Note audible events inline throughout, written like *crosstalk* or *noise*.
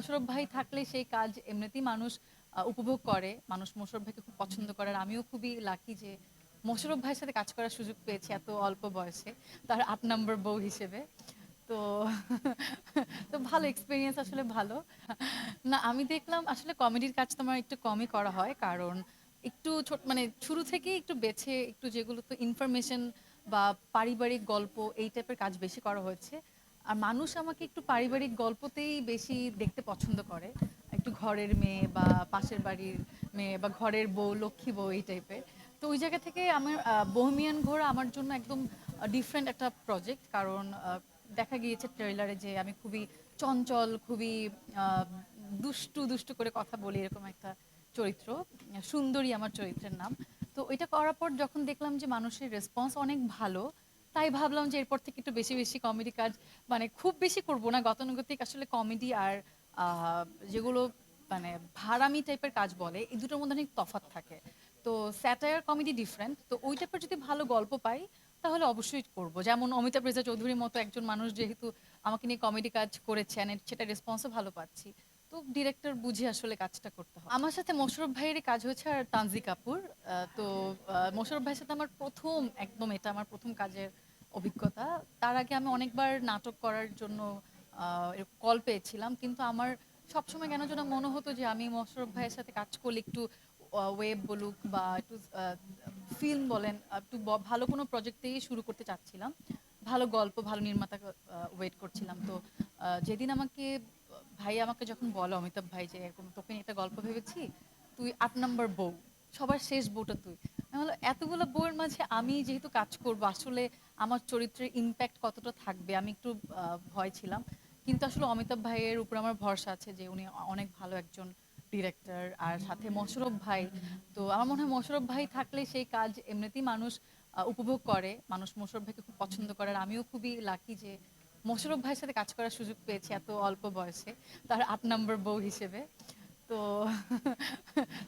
মোশারফ ভাই থাকলে সেই কাজ এমনিতেই মানুষ উপভোগ করে। মানুষ মোশারফ ভাইকে খুব পছন্দ করে আমিও খুবই লাকি যে মোশারফ ভাইয়ের সাথে কাজ করার সুযোগ পেয়েছি এত অল্প বয়সে, তার আট নম্বর বউ হিসেবে। তো তো ভালো এক্সপিরিয়েন্স আসলে ভালো। না, আমি দেখলাম আসলে কমেডির কাজ তোমার একটু কমই করা হয় কারণ একটু ছোট মানে শুরু থেকেই একটু বেছে, একটু যেগুলো তো ইনফরমেশন বা পারিবারিক গল্প এই টাইপের কাজ বেশি করা হয়েছে আর মানুষ আমাকে একটু পারিবারিক গল্পতেই বেশি দেখতে পছন্দ করে। একটু ঘরের মেয়ে বা পাশের বাড়ির মেয়ে বা ঘরের বউ, লক্ষ্মী বউ এই টাইপের তো ওই জায়গা থেকে আমার বহমিয়ান ঘোরা আমার জন্য একদম ডিফারেন্ট একটা প্রজেক্ট কারণ দেখা গিয়েছে ট্রেলারে যে আমি খুবই চঞ্চল, খুবই দুষ্টু দুষ্টু করে কথা বলি এরকম একটা চরিত্র। সুন্দরী আমার চরিত্রের নাম। তো ওইটা করার পর যখন দেখলাম যে মানুষের রেসপন্স অনেক ভালো তাই ভাবলাম যে এরপর থেকে একটু বেশি বেশি কমেডি কাজ মানে খুব বেশি করব না। গতানুগতিক আসলে কমেডি আর যেগুলো মানে ভাড়ামি টাইপের কাজ বলে, এই দুটোর মধ্যে অনেক তফাৎ থাকে। তো স্যাটায়ার কমেডি ডিফারেন্ট তো ওই টাইপের যদি ভালো গল্প পাই, তাহলে অবশ্যই করব। যেমন অমিতাভ রেজা চৌধুরীর মতো একজন মানুষ যেহেতু আমাকে নিয়ে কমেডি কাজ করেছেন সেটা রেসপন্সও ভালো পাচ্ছি। তো ডিরেক্টর বুঝে আসলে কাজটা করতে হয় আমার সাথে মোশারফ ভাইয়েরই কাজ হয়েছে আর তানজি কাপুর। তো মোশারফ ভাইয়ের সাথে আমার প্রথম, একদম এটা আমার প্রথম কাজের অভিজ্ঞতা। তার আগে আমি অনেকবার নাটক করার জন্য কল পেয়েছিলাম, কিন্তু আমার সবসময় কেন যেন মনে হতো যে আমি মোশারফ ভাইয়ের সাথে কাজ করলে একটু ওয়েব বলুক বা একটু ফিল্ম বলেন, একটু ভালো কোনো প্রজেক্টেই শুরু করতে চাচ্ছিলাম। ভালো গল্প, ভালো নির্মাতা ওয়েট করছিলাম। তো যেদিন আমাকে, ভাই আমাকে যখন বলো, অমিতাভ ভাই যে এরকম তোকে একটা গল্প ভেবেছি, তুই আট নম্বর বউ, সবার শেষ বউটা তুই। এতগুলো বউয়ের মাঝে আমি যেহেতু কাজ করব, আসলে আমার চরিত্রের ইম্প্যাক্ট কতটা থাকবে? আমি একটু ভয় ছিলাম। কিন্তু আসলে অমিতাভ ভাইয়ের উপর আমার ভরসা আছে যে উনি অনেক ভালো একজন ডিরেক্টর আর সাথে মোশারফ ভাই। তো আমার মনে হয় মোশারফ ভাই থাকলে সেই কাজ এমনিতেই মানুষ উপভোগ করে। মানুষ মোশারফ ভাইকে খুব পছন্দ করে। আর আমিও খুবই লাকি যে মোশারফ ভাইয়ের সাথে কাজ করার সুযোগ পেয়েছি এত অল্প বয়সে, তার আট নম্বর বউ হিসেবে। তো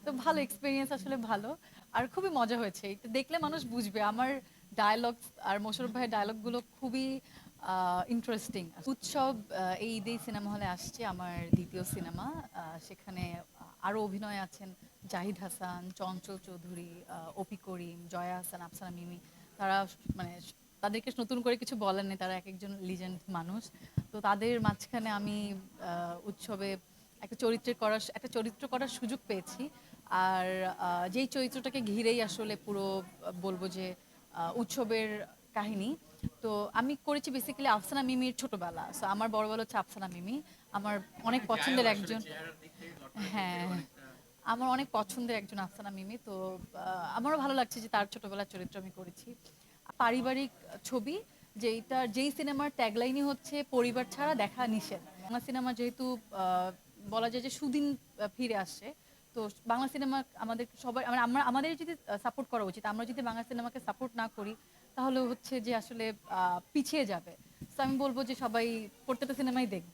তো ভালো এক্সপিরিয়েন্স আসলে ভালো। আর খুবই মজা হয়েছে। এটা দেখলে মানুষ বুঝবে। আমার ডায়লগ আর মোশারফ ভাইয়ের ডায়লগগুলো খুবই ইন্টারেস্টিং উৎসব এই ঈদেই সিনেমা হলে আসছে আমার দ্বিতীয় সিনেমা সেখানে আরও অভিনয় আছেন জাহিদ হাসান, চঞ্চল চৌধুরী অপি করিম, জয়া হাসান, আফসানা মিমি। তারা মানে তাদেরকে নতুন করে কিছু বলার নেই তারা এক একজন লিজেন্ড মানুষ। তো তাদের মাঝখানে আমি উৎসবে একটা চরিত্রের করার, একটা চরিত্র করার সুযোগ পেয়েছি। আর যেই চরিত্রটাকে ঘিরেই আসলে পুরো বলব যে উৎসবের কাহিনী তো আমি করেছি বেসিক্যালি আফসানা মিমির ছোটবেলা। সো আমার বড়বেলা হচ্ছে আফসানা মিমি। আমার অনেক *laughs* পছন্দের একজন হ্যাঁ আমার অনেক পছন্দের একজন আফসানা মিমি। তো আমারও ভালো লাগছে যে তার ছোটবেলার চরিত্র আমি করেছি। পারিবারিক ছবি যেইটা যেই সিনেমার ট্যাগলাইনই হচ্ছে পরিবার ছাড়া দেখা নিষেধ। বাংলা সিনেমা যেহেতু আহ, বলা যায় যে সুদিন ফিরে আসছে তো বাংলা সিনেমা আমাদের সবাই মানে আমরা, আমাদের যদি সাপোর্ট করা উচিত, আমরা যদি বাংলা সিনেমাকে সাপোর্ট না করি, তাহলে হচ্ছে যে আসলে পিছিয়ে যাবে। তো আমি বলব যে সবাই প্রত্যেকটা সিনেমাই দেখবে।